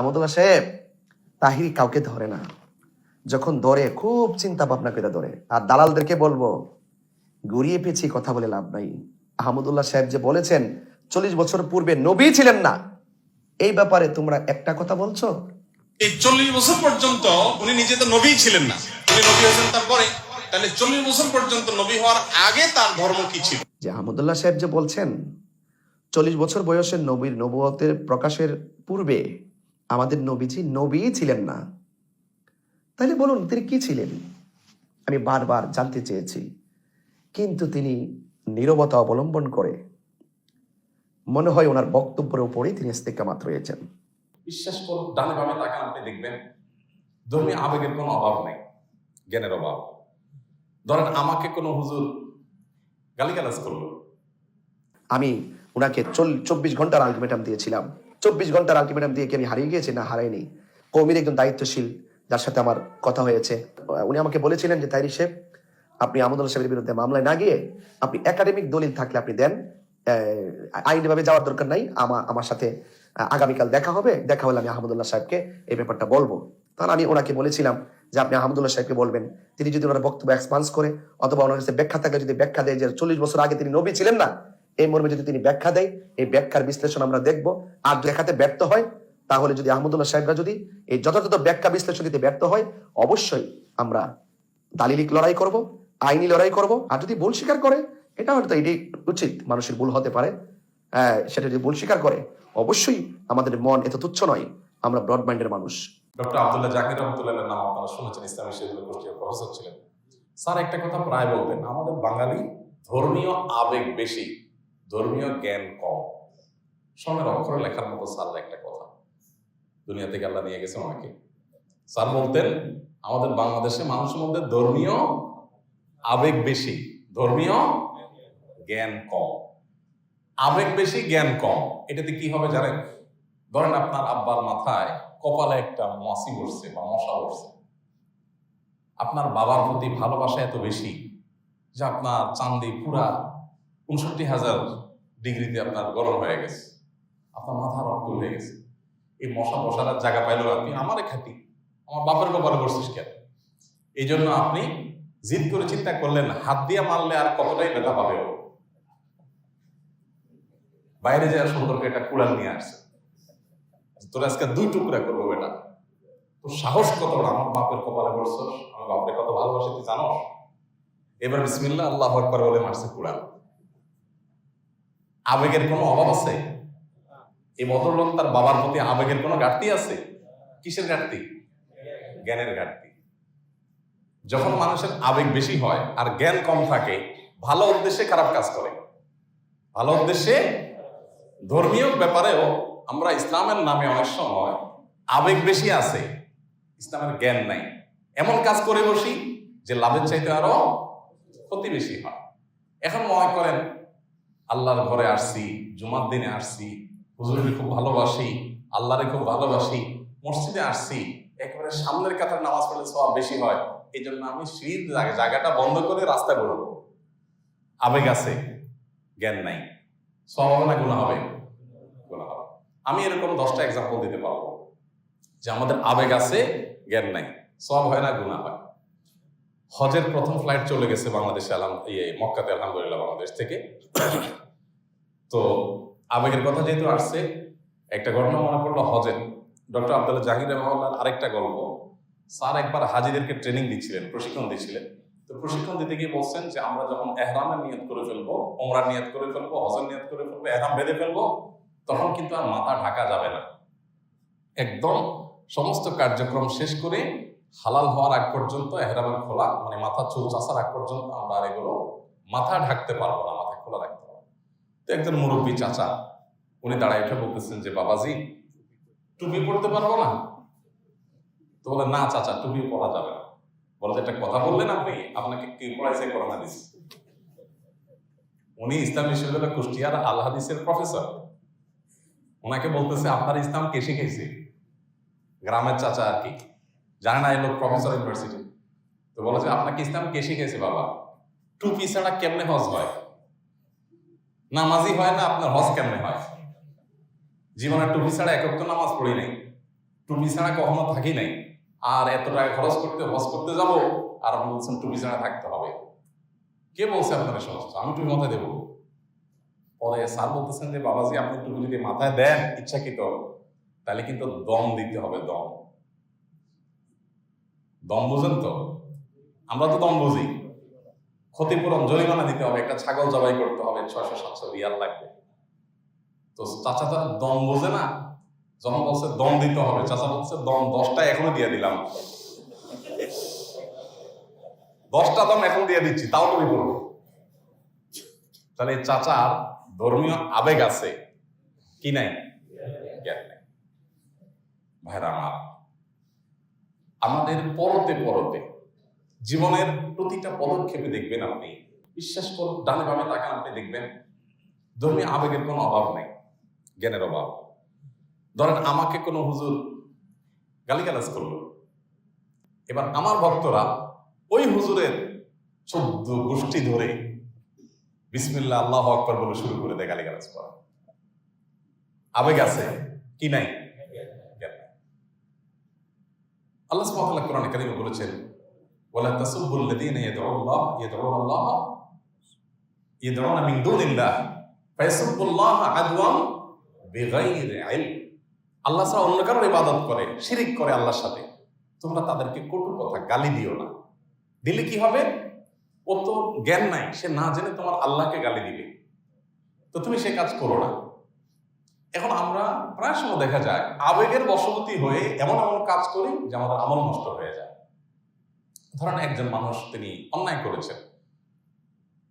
আহমদুল্লাহ সাহেব তাহিরি কাউকে ধরে না। যখন ধরে খুব চিন্তা ভাবনা করে ধরে। আর দালালদেরকে বলব গড়িয়ে পেঁচিয়ে কথা বলে লাভ নাই। আহমদুল্লাহ সাহেব যে বলেছেন চল্লিশ বছর পূর্বে নবী ছিলেন না। এই ব্যাপারে তোমরা একটা কথা বলছো? এই চল্লিশ বছর পর্যন্ত উনি নিজে তো নবী ছিলেন না। উনি নবী হয়েছেন তারপরে। তাহলে চল্লিশ বছর পর্যন্ত নবী হওয়ার আগে তার ধর্ম কি ছিল? যে আহমদুল্লাহ সাহেব যে বলছেন চল্লিশ বছর বয়সের নবীর নবুয়তের প্রকাশের পূর্বে আমাদের নবীজি নবী ছিলেন না। তাহলে বলুন তিনি কি ছিলেন? আমি বারবার জানতে চেয়েছি। কিন্তু তিনি নীরবতা অবলম্বন করে মনে হয় ওনার বক্তব্যের উপরেই তিনি ইস্তেকামাত রয়েছেন। বিশ্বাস করুন ডানে বামে তাকান আপনি দেখবেন ধর্মীয় আবেগের কোনো অভাব নেই জ্ঞানের অভাব। ধরেন আমাকে কোনো হুজুর গালিগালাজ করল। আমি ওনাকে চল চব্বিশ ঘণ্টার আলটিমেটাম দিয়েছিলাম। চব্বিশ ঘণ্টার আলটিমেটাম দিয়ে কি আমি হারিয়ে গিয়েছি? না, হারাইনি। কৌমির একজন দায়িত্বশীল, যার সাথে আমার কথা হয়েছে। উনি আমাকে বলেছিলেন যে, তাইরি শেখ আপনি আমদুল্লাহ সাহেবের বিরুদ্ধে মামলায় না গিয়ে আপনি একাডেমিক দলিল থাকলে আপনি দেন। আইনিভাবে যাওয়ার দরকার নাই। আমার আমার সাথে আগামীকাল দেখা হবে। দেখা হলে আমি আহমদুল্লাহ সাহেবকে এই ব্যাপারটা বলব। তখন আমি ওনাকে বলেছিলাম যে, আপনি আহমদুল্লাহ সাহেবকে বলবেন। তিনি যদি ওনার বক্তব্য এক্সপান্স করে অথবা ওনার কাছে ব্যাখ্যা থাকলে যদি ব্যাখ্যা দেয় যে, চল্লিশ বছর আগে তিনি নবী ছিলেন না এই মর্মে যদি তিনি ব্যাখ্যা দেয় এই ব্যাখ্যার বিশ্লেষণ আমরা দেখব। আর দেখাতে ব্যর্থ হয় তাহলে যদি আহমদুল্লাহ সাহেবরা যদি এই যথাযথ ব্যাখ্যা বিশ্লেষণ দিতে ব্যর্থ হয় অবশ্যই আমরা দালিলিক লড়াই করব আইনি লড়াই করব। আর যদি ভুল স্বীকার করে এটা হয়তো এটি উচিত মানুষের ভুল হতে পারে। হ্যাঁ, সেটা যদি ভুল স্বীকার করে অবশ্যই আমাদের মন এত তুচ্ছ নয় আমরা ব্রড মাইন্ডের মানুষ। ডক্টর আব্দুল্লাহ জাকির রহমতুল্লাহ নাম আপনারা শুনেছেন ইসলামী সেগুলো গোষ্ঠীর প্রফেসর ছিলেন। স্যার একটা কথা প্রায় বলতেন আমাদের বাঙালি ধর্মীয় আবেগ বেশি। ধর্মীয় জ্ঞান কম। সমের অক্ষরে লেখার মতো স্যার একটা কথা। দুনিয়া থেকে আল্লাহ নিয়ে গেছে অনেকে। স্যার বলতেন, আমাদের বাংলাদেশে মানুষের মধ্যে ধর্মীয় আবেগ বেশি। ধর্মীয় জ্ঞান কম। আবেগ বেশি, জ্ঞান কম। এটাতে কি হবে জানেন? ধরেন আপনার আব্বার মাথায় কপালে একটা মাসি বসছে বা মশা বসছে আপনার বাবার প্রতি ভালোবাসা এত বেশি যে আপনার চান্দি পুরা উনষট্টি হাজার ডিগ্রিতে আপনার গরম হয়ে গেছে। আপনার মাথা রক্ত হয়ে গেছে। এই মশা আর জায়গা পাইলো আপনি আমারে খাতি। আমার বাপের কপালে বসছিস কেন? এই জন্য আপনি জিদ করে চিন্তা করলেন, হাত দিয়ে মারলে আর কতটাই ব্যথা পাবে বাইরে যাওয়ার সুন্দরকে একটা কুড়াল নিয়ে আসছে। তোর আজকে দুই টুকরা করব বেটা। তোর সাহস কত আমার বাপের কপালে পড়ছস? আমার বাপরে কত ভালোবাসে তুই জানো এবার বিসমিল্লাহ, আল্লাহ আকবার বলে মারছে কুড়াল। আবেগের কোনো অভাব আছে? এই ভদ্রলোক তার বাবার প্রতি আবেগের কোনো ঘাটতি আছে? কিসের ঘাটতি? জ্ঞানের ঘাটতি। যখন মানুষের আবেগ বেশি হয় আর জ্ঞান কম থাকে, ভালো উদ্দেশ্যে খারাপ কাজ করে। ভালো উদ্দেশ্যে ধর্মীয় ব্যাপারেও আমরা ইসলামের নামে অনেক সময় আবেগ বেশি আছে, ইসলামের জ্ঞান নাই। এমন কাজ করে বসি যে লাভের চাইতে আরও ক্ষতি বেশি হয়। এখন মনে করেন আল্লাহর ঘরে আসছি, জুমার দিনে আসছি, হুজুরকে খুব ভালোবাসি, আল্লাহরে খুব ভালোবাসি, মসজিদে আসছি, একেবারে সামনের কাতার নামাজ পড়লে সব বেশি হয় এই জন্য আমি সিঁড়ির জায়গা- জায়গাটা বন্ধ করে রাস্তা বেরোবো। আবেগ আছে, জ্ঞান নাই। সব হবে না গুণা হবে? গুণা হবে। আমি এরকম দশটা এক্সাম্পল দিতে পারব যে আমাদের আবেগ আছে, জ্ঞান নাই। সব হয় না গুণা হয়। হজের প্রথম ফ্লাইট চলে গেছে বাংলাদেশে, আলহাম ইয়ে মক্কাতে, আলহামদুলিল্লাহ বাংলাদেশ থেকে। তো আবেগের কথা যেহেতু আসছে, একটা ঘটনা মনে পড়ল হজের। ডক্টর আব্দুল্লাহ জাহির রহমাল্লার আরেকটা গল্প। স্যার একবার হাজিদেরকে ট্রেনিং দিচ্ছিলেন, প্রশিক্ষণ দিচ্ছিলেন। তো প্রশিক্ষণ দিতে গিয়ে বলছেন যে, আমরা যখন এহরামের নিয়ত করে ফেলব ওমরার নিয়ত করে ফেলব, হজের নিয়ত করে ফেলব, এহরাম বেঁধে ফেলব, তখন কিন্তু আর মাথা ঢাকা যাবে না। একদম সমস্ত কার্যক্রম শেষ করে হালাল হওয়ার আগ পর্যন্ত এহরামের খোলা মানে মাথা চুল চাষার আগ পর্যন্ত আমরা আর এগুলো মাথা ঢাকতে পারব না, মাথা খোলা রাখতে পারব তো একজন মুরব্বী চাচা, উনি দাঁড়ায় উঠে বলতেছেন যে, বাবাজি, টুপি পড়তে পারব না? তো বলে, না চাচা, টুপি পরা যাবে না। বলে একটা কথা বললেন আপনি, আপনাকে কি পড়াইছে করোনা দিচ্ছে উনি ইসলাম বিশ্ববিদ্যালয় কুষ্টিয়ার আল হাদিসের প্রফেসর। ওনাকে বলতেছে, আপনার ইসলাম কে শিখেছে গ্রামের চাচা আর কি। জানে না এই লোক প্রফেসর ইউনিভার্সিটি তো বলে যে, আপনাকে ইসলাম কে শিখেছে বাবা? টুপি ছাড়া কেমনে হজ হয়? নামাজি হয় না, আপনার হজ কেমনে হয়? জীবনে টুপি ছাড়া একক তো নামাজ পড়ি নাই। টুপি ছাড়া কখনো থাকি নাই। আর এত টাকা খরচ করতে, হজ করতে যাব, আর আপনি বলছেন টুপি ছাড়া থাকতে হবে। কে বলছে আপনার সমস্ত আমি টুপি মাথায় দেবো। পরে স্যার বলতেছেন যে, বাবাজি, আপনি টুপি যদি মাথায় দেন, ইচ্ছাকৃত, তাহলে কিন্তু দম দিতে হবে, দম। দম বুঝেন তো? আমরা তো দম বুঝি। ক্ষতিপূরণ জরিমানা দিতে হবে, একটা ছাগল জবাই করতে হবে, ছয়শো সাতশো রিয়াল লাগবে। তো চাচা তো দম বোঝে না। যখন বলছে, দম দিতে হবে। চাচা বলছে, দম দশটা এখনও দিয়ে দিলাম। দশটা দম এখন দিয়ে দিচ্ছি, তাও তুমি বলব তাহলে চাচার ধর্মীয় আবেগ আছে কি নাই? নাই। ভাইরা আমার আমাদের পরতে পরতে, জীবনের প্রতিটা পদক্ষেপে দেখবেন আপনি। বিশ্বাস করুন, ডানে বামে তাকান, আপনি দেখবেন ধর্মীয় আবেগের কোনো অভাব নেই, জ্ঞানের অভাব। ধরেন আমাকে কোনো হুজুর গালিগালাজ করল। এবার আমার ভক্তরা ওই হুজুরের চোদ্দ গোষ্ঠী ধরে বিসমিল্লা আল্লাহ আকবর বলে শুরু করে দেয় গালিগালাজ করা। আবেগ আছে কি নাই জ্ঞান নাই। আল্লাহ সুবহানাহু কোরআনে কারিমে বলেছেন, ওয়ালা তাসুব্বুল লাযীনা ইয়াদউল্লাহ ইয়াদউনাল্লাহ ইয়াদউনা মিন দুনিল্লাহ ফায়াসুব্বুল্লাহ আদওয়াম বিগাইরি ইলম. আল্লাহ ছাড়া অন্য কারোর ইবাদত করে, শিরিক করে আল্লাহর সাথে। তোমরা তাদেরকে কটু কথা গালি দিও না। দিলে কি হবে? ও তো জ্ঞান নাই, সে না জেনে তোমার আল্লাহকে গালি দিবে। তো তুমি সে কাজ করো না। এখন আমরা প্রায় সময় দেখা যায়, আবেগের বশবর্তী হয়ে এমন এমন কাজ করি যে আমাদের আমল নষ্ট হয়ে যায়। ধরেন একজন মানুষ, তিনি অন্যায় করেছেন।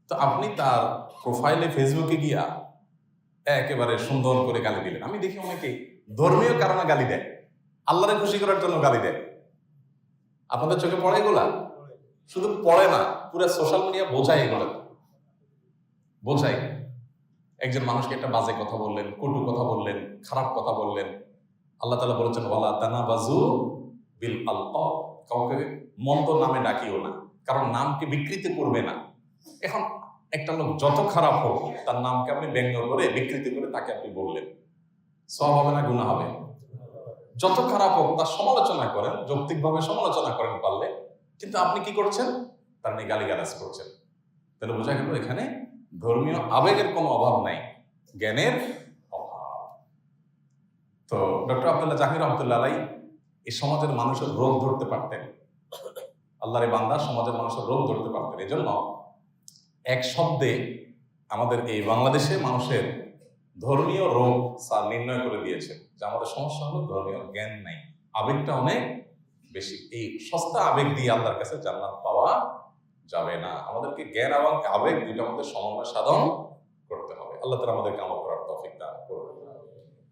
তো আপনি তার প্রোফাইলে ফেসবুকে গিয়া একেবারে সুন্দর করে গালি দিলেন। আমি দেখি অনেকে ধর্মীয় কারণে গালি দেয়। আল্লাহরে খুশি করার জন্য গালি দেয়। আপনাদের চোখে পড়ে এগুলা? শুধু পড়ে না, পুরো সোশ্যাল মিডিয়া বোঝায় এগুলো। বোঝায়। একজন মানুষকে একটা বাজে কথা বললেন, কটু কথা বললেন, খারাপ কথা বললেন। আল্লাহ তালা বলেছেন, ওয়ালা তানা বাজু বিল আল্প কাউকে মন্দ নামে ডাকিও না, কারণ নামকে বিকৃতি করবে না। এখন একটা লোক যত খারাপ হোক, তার নামকে আপনি ব্যঙ্গ করে, বিকৃতি করে তাকে আপনি বললেন। সব হবে না গুণা হবে? যত খারাপ হোক, তার সমালোচনা করেন, যৌক্তিকভাবে সমালোচনা করেন পারলে, কিন্তু আপনি কি করছেন? তার নিয়ে গালিগালাজ করছেন। তাহলে বোঝা গেল এখানে ধর্মীয় আবেগের কোনো অভাব নাই, জ্ঞানের অভাব। তো ডক্টর আব্দুল্লাহ জাহির রহমতুল্লাহ এই সমাজের মানুষের রোগ ধরতে পারতেন। আল্লাহর বান্দা সমাজের মানুষের রোগ ধরতে পারতেন। এই জন্য এক শব্দে আমাদের এই বাংলাদেশে মানুষের ধর্মীয় রোগ স্যার নির্ণয় করে দিয়েছে যে আমাদের সমস্যা হলো ধর্মীয় জ্ঞান নাই, আবেগটা অনেক বেশি। এই সস্তা আবেগ দিয়ে আল্লাহর কাছে জান্নাত পাওয়া যাবে না। আমাদেরকে জ্ঞান এবং আবেগ দুইটা মধ্যে সমন্বয় সাধন করতে হবে। আল্লাহ তালা আমাদেরকে আমল করার